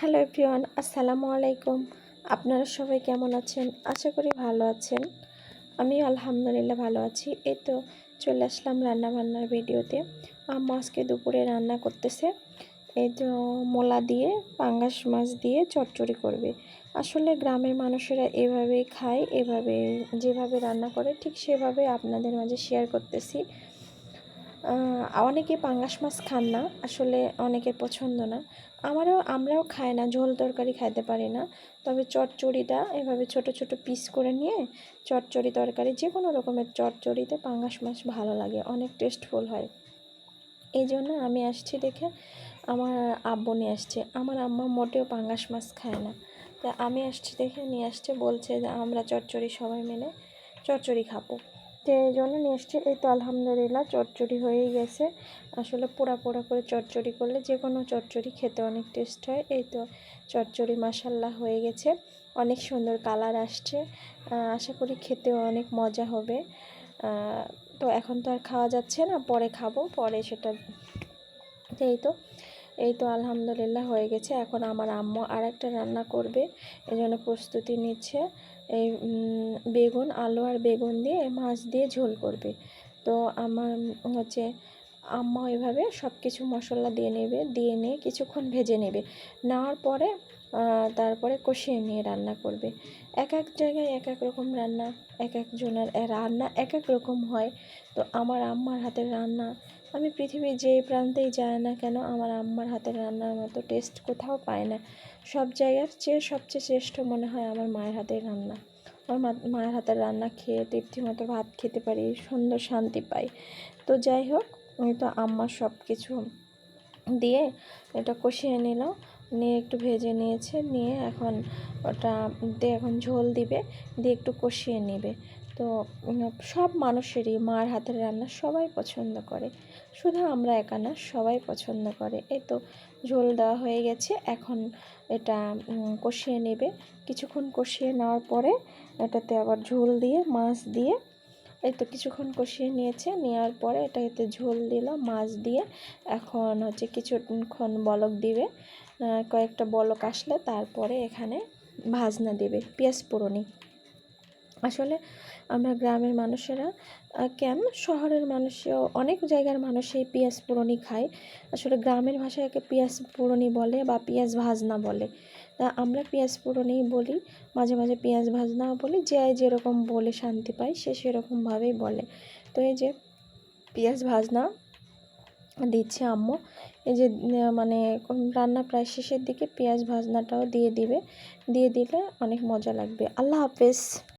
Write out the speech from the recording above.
Hello everyone, আসসালামু আলাইকুম। আপনারা সবাই কেমন আছেন? আশা করি ভালো আছেন। আমি আলহামদুলিল্লাহ ভালো আছি। এই তো চলে আসলাম রান্না বান্নার ভিডিওতে। আম্মা আজকে দুপুরে রান্না করতেছে। এই তো মোলা দিয়ে, পাঙ্গাস মাছ দিয়ে চচ্চড়ি করবে। আসলে গ্রামের মানুষেরা এভাবেই খায়, এভাবে যেভাবে রান্না করে, ঠিক সেভাবে আপনাদের মাঝে শেয়ার করতেছি। অনেকে পাঙ্গাস মাছ খান না, আসলে অনেকের পছন্দ না। আমারও, আমরাও খাই না, ঝোল তরকারি খাইতে পারি না। তবে চটচড়িটা এভাবে ছোট ছোট পিস করে নিয়ে চটচড়ি তরকারি যে কোনো রকমের চটচড়িতে পাঙ্গাস মাছ ভালো লাগে, অনেক টেস্টফুল হয়। এই জন্য আমি আসছি দেখে আমার আব্বু নিয়ে আসছে। আমার আম্মা মোটেও পাঙ্গাস মাছ খায় না। তা আমি আসছি দেখে, নিয়ে আসছে, বলছে যে আমরা চটচড়ি সবাই মিলে চটচড়ি খাব। তো এই জন্য নিয়ে এসছি। এই তো আলহামদুলিল্লাহ চটচড়ি হয়েই গেছে। আসলে পোড়া পোড়া করে চটচড়ি করলে যে কোনো চটচড়ি খেতে অনেক টেস্ট হয়। এই তো চটচড়ি মাসাল্লাহ হয়ে গেছে। অনেক সুন্দর কালার আসছে। আশা করি খেতেও অনেক মজা হবে। তো এখন তো আর খাওয়া যাচ্ছে না, পরে খাব, পরে সেটা, এই তো। এই তো আলহামদুলিল্লাহ হয়ে গেছে। এখন আমার আম্মু আর একটা রান্না করবে এই জন্য প্রস্তুতি নিচ্ছে। এই বেগুন, আলু আর বেগুন দিয়ে মাছ দিয়ে ঝোল করবে। তো আমার হচ্ছে আম্মা এভাবে সব কিছু মশলা দিয়ে নেবে, দিয়ে নিয়ে কিছুক্ষণ ভেজে নেবে। নেওয়ার পরে তারপরে কষিয়ে নিয়ে রান্না করবে। এক এক জায়গায় এক এক রকম রান্না, এক একজনের রান্না এক এক রকম হয়। তো আমার আম্মার হাতের রান্না আমি পৃথিবীর যে প্রান্তেই যাই না কেন, আমার আম্মার হাতের রান্নার মতো টেস্ট কোথাও পাই না। সব জায়গার চেয়ে সবচেয়ে শ্রেষ্ঠ মনে হয় আমার মায়ের হাতের রান্না। আমার মায়ের হাতের রান্না খেয়ে তৃপ্তি মতো ভাত খেতে পারি, সুন্দর শান্তি পাই। তো যাই হোক, আমি তো আম্মা সব কিছু দিয়ে এটা কষিয়ে নিল নিয়ে একটু ভেজে নিয়েছে, নিয়ে এখন ওটা, দিয়ে এখন ঝোল দিবে, দিয়ে একটু কষিয়ে নেবে। তো সব মানুষেরই মার হাতের রান্না সবাই পছন্দ করে। শুধু আমরা একা না, সবাই পছন্দ করে। এই তো ঝোল দেওয়া হয়ে গেছে, এখন এটা কষিয়ে নেবে। কিছুক্ষণ কষিয়ে নেওয়ার পরে এটাতে আবার ঝোল দিয়ে, মাছ দিয়ে, এই তো কিছুক্ষণ কষিয়ে নিয়েছে। নেওয়ার পরে এটা এতে ঝোল দিল, মাছ দিয়ে। এখন হচ্ছে কিছুক্ষণ বলক দিবে। কয়েকটা বলক আসলে তারপরে এখানে ভাজনা দেবে, পেঁয়াজ পোড়নি আসলে আমরা গ্রামের মানুষেরা কেন শহরের মানুষও অনেক জায়গার মানুষ এই পেঁয়াজ পোড়নি খায়? আসলে গ্রামের ভাষায় একে পেঁয়াজ পোড়নি বলে বা পেঁয়াজ ভাজনা বলে। তা আমরা পেঁয়াজ পোড়নি বলি, মাঝে মাঝে পেঁয়াজ ভাজনাও বলি, যে যেরকম বলে শান্তি পায়, সে সেরকমভাবেই বলে। তো এই যে পেঁয়াজ ভাজনা দিচ্ছে আম্মু, এই যে মানে রান্না প্রায় শেষের দিকে পেঁয়াজ ভাজনাটাও দিয়ে দিবে, দিয়ে দিলে অনেক মজা লাগবে। আল্লাহ হাফেজ।